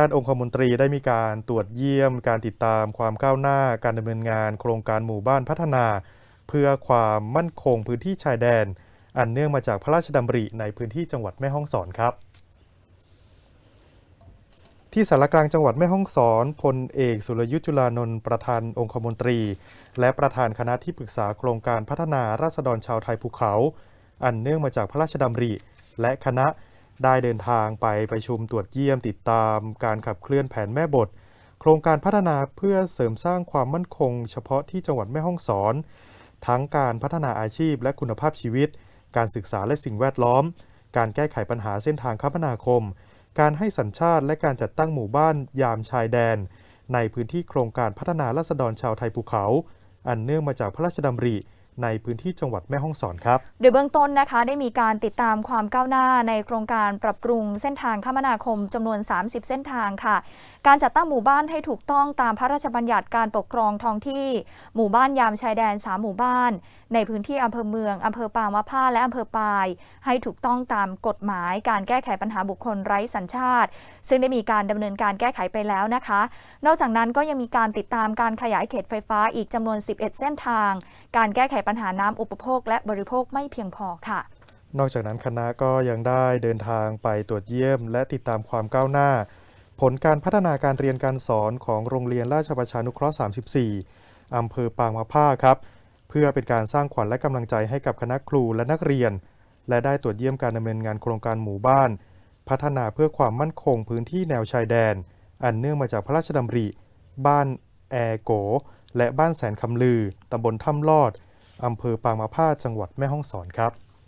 ด้านองคมนตรีได้มีการตรวจเยี่ยมการติดตามความก้าวหน้าการดำเนินงานโครงการหมู่บ้านพัฒนา เพื่อความมั่นคงพื้นที่ชายแดน อันเนื่องมาจากพระราชดำริในพื้นที่จังหวัดแม่ฮ่องสอนครับ ที่สารกลางจังหวัดแม่ฮ่องสอนพลเอกสุรยุทธ์จุลานนท์ประธานองคมนตรี และประธานคณะที่ปรึกษาโครงการพัฒนาราษฎรชาวไทยภูเขา อันเนื่องมาจากพระราชดำริ และคณะ ได้เดินทางไปไประชุมตรวจเยี่ยมติดตามการขับเคลื่อนแผนแม่บท โครงการพัฒนาเพื่อเสริมสร้างความมั่นคง เฉพาะที่จังหวัดแม่ฮ่องสอน ทั้งการพัฒนาอาชีพและคุณภาพชีวิต การศึกษาและสิ่งแวดล้อม การแก้ไขปัญหาเส้นทางคมนาคม การให้สัญชาติและการจัดตั้งหมู่บ้านยามชายแดน ในพื้นที่โครงการพัฒนาราษฎรชาวไทยภูเขา อันเนื่องมาจากพระราชดำริ ในพื้นที่จังหวัดแม่ฮ่องสอนครับ โดยเบื้องต้นนะคะได้มีการติดตามความก้าวหน้าในโครงการปรับปรุงเส้นทางคมนาคมจำนวน 30 เส้นทางค่ะ การจัดตั้งหมู่บ้านให้ถูกต้องตามพระราชบัญญัติการปกครองท้องที่ หมู่บ้านยามชายแดน 3 หมู่บ้าน ในพื้นที่อำเภอเมืองอำเภอปางมะผ้าและอำเภอปาย ให้ถูกต้องตามกฎหมาย การแก้ไขปัญหาบุคคลไร้สัญชาติ ซึ่งได้มีการดำเนินการแก้ไขไปแล้วนะคะ นอกจากนั้นก็ยังมีการติดตามการขยายเขตไฟฟ้าอีกจำนวน 11 เส้นทาง การแก้ไขปัญหาน้ำอุปโภคและบริโภคไม่เพียงพอค่ะ นอกจากนั้นคณะก็ยังได้เดินทางไปตรวจเยี่ยม และติดตามความก้าวหน้า ผลการพัฒนาการเรียนการสอนของโรงเรียนราชประชานุเคราะห์ 34 อำเภอปางมะผ้าครับ เพื่อเป็นการสร้างขวัญและกำลังใจให้กับคณะครูและนักเรียน และได้ตรวจเยี่ยมการดำเนินงานโครงการหมู่บ้าน พัฒนาเพื่อความมั่นคงพื้นที่แนวชายแดน อันเนื่องมาจากพระราชดำริ บ้านแอโกและบ้านแสนคำลือ ตำบลถ้ำลอด อำเภอปางมะผ้าจังหวัดแม่ฮ่องสอนครับ